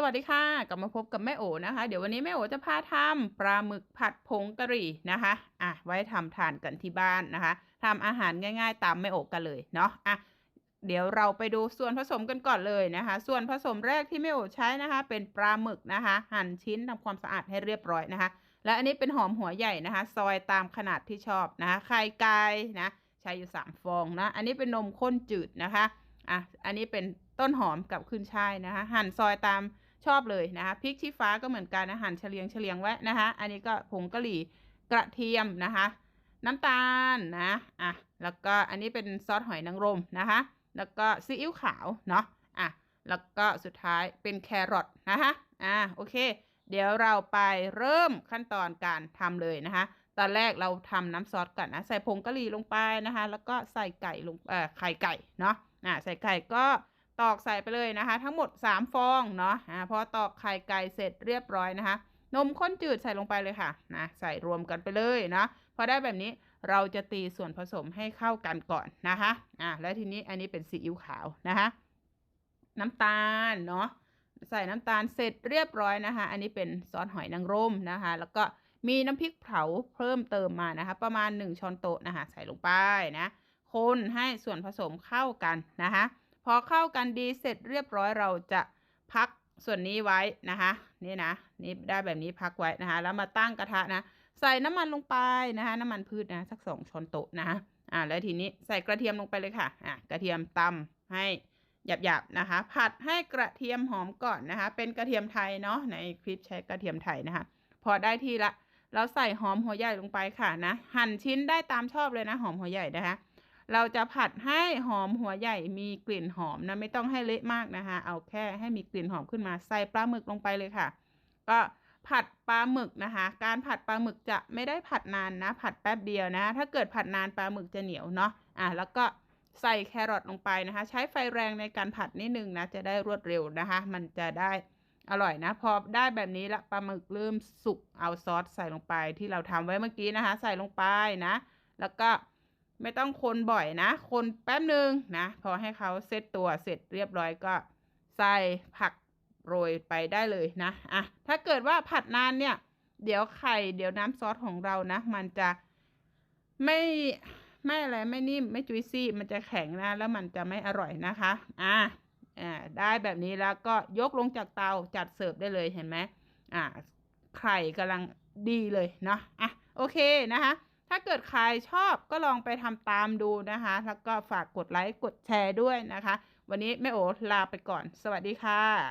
สวัสดีค่ะ กลับมาพบกับแม่โอนะคะ เดี๋ยววันนี้แม่โอจะพาทำปลาหมึกผัดผงกะหรี่นะคะอะไว้ทำทานกันที่บ้านนะคะทำอาหารง่าย ๆ ตามแม่โอกันเลยเนาะอะเดี๋ยวเราไปดูส่วนผสมกันก่อนเลยนะคะ ส่วนผสมแรกที่แม่โอใช้นะคะ เป็นปลาหมึกนะคะ หั่นชิ้นทำความสะอาดให้เรียบร้อยนะคะ และอันนี้เป็นหอมหัวใหญ่นะคะ ซอยตามขนาดที่ชอบนะคะไข่ไก่นะใช้อยู่3ฟองนะอันนี้เป็นนมข้นจืดนะคะอะอันนี้เป็นต้นหอมกับขึ้นช่ายนะคะ หั่นซอยตาม ชอบเลยนะคะพริกชี้ฟ้าก็เหมือนกันนะหั่นเฉลียงเฉลียงไว้นะคะอันนี้ก็ผงกะหรี่กระเทียมนะคะ น้ำตาลนะอะแล้วก็อันนี้เป็นซอสหอยนางรมนะคะ แล้วก็ซีอิ๊วขาวเนาะอะแล้วก็สุดท้ายเป็นแครอทนะคะอะโอเค เดี๋ยวเราไปเริ่มขั้นตอนการทำเลยนะคะตอนแรกเราทำน้ำซอสก่อนนะใส่ผงกะหรี่ลงไปนะคะ แล้วก็ใส่ไก่ลงเอ่อไข่ไก่เนาะอะใส่ไก่ก็ ตอกใส่ไปเลยนะคะ ทั้งหมด 3 ฟองเนาะอ่าพอตอกไข่ไก่เสร็จเรียบร้อยนะคะ นมข้นจืดใส่ลงไปเลยค่ะนะใส่รวมกันไปเลยเนาะพอได้แบบนี้เราจะตีส่วนผสมให้เข้ากันก่อนนะคะอ่าแล้วทีนี้อันนี้เป็นซีอิ๊วขาวนะคะ น้ำตาลเนาะใส่น้ำตาลเสร็จเรียบร้อยนะคะ อันนี้เป็นซอสหอยนางรมนะคะ แล้วก็มีน้ำพริกเผาเพิ่มเติมมานะคะ ประมาณ 1 ช้อนโต๊ะนะคะ ใส่ลงไปนะ คนให้ส่วนผสมเข้ากันนะคะ อเข้ากันดีเสร็จเรียบร้อยเราจะพักส่วนนี้ไว้นะคะนี่นะนี่ได้แบบนี้พักไว้นะคะ แล้วมาตั้งกระทะนะใส่น้ำมันลงไปนะคะ น้ำมันพืชนะสักสองช้อนโต๊ะนะคะอ่าแล้วทีนี้ใส่กระเทียมลงไปเลยค่ะอ่ากระเทียมตำให้หยาบๆนะคะ ผัดให้กระเทียมหอมก่อนนะคะ เป็นกระเทียมไทยเนาะในคลิปใช้กระเทียมไทยนะคะ พอได้ที่ละเราใส่หอมหัวใหญ่ลงไปค่ะนะ หั่นชิ้นได้ตามชอบเลยนะหอมหัวใหญ่นะคะ เราจะผัดให้หอมหัวใหญ่มีกลิ่นหอมนะไม่ต้องให้เละมากนะคะ เอาแค่ให้มีกลิ่นหอมขึ้นมาใส่ปลาหมึกลงไปเลยค่ะ ก็ผัดปลาหมึกนะคะ การผัดปลาหมึกจะไม่ได้ผัดนานนะ ผัดแป๊บเดียวนะ ถ้าเกิดผัดนานปลาหมึกจะเหนียวเนาะอะแล้วก็ใส่แครอทลงไปนะคะ ใช้ไฟแรงในการผัดนิดนึงนะ จะได้รวดเร็วนะคะ มันจะได้อร่อยนะ พอได้แบบนี้ละปลาหมึกเริ่มสุกเอาซอสใส่ลงไปที่เราทำไว้เมื่อกี้นะคะ ใส่ลงไปนะ แล้วก็ ไม่ต้องคนบ่อยนะ คนแป๊บหนึ่งนะ พอให้เขาเซตตัวเสร็จเรียบร้อยก็ใส่ผักโรยไปได้เลยนะอะถ้าเกิดว่าผัดนานเนี่ย เดี๋ยวไข่ เดี๋ยวน้ำซอสของเรานะ มันจะไม่ไม่อะไรไม่นิ่มไม่จุยซี่ มันจะแข็งนะแล้วมันจะไม่อร่อยนะคะอะอ่าได้แบบนี้แล้วก็ยกลงจากเตาจัดเสิร์ฟได้เลยเห็นไหมอ่าไข่กำลังดีเลยเนาะอะโอเคนะคะ ถ้าเกิดใครชอบก็ลองไปทำตามดูนะคะ แล้วก็ฝากกดไลค์กดแชร์ด้วยนะคะ วันนี้แม่โอลาไปก่อน สวัสดีค่ะ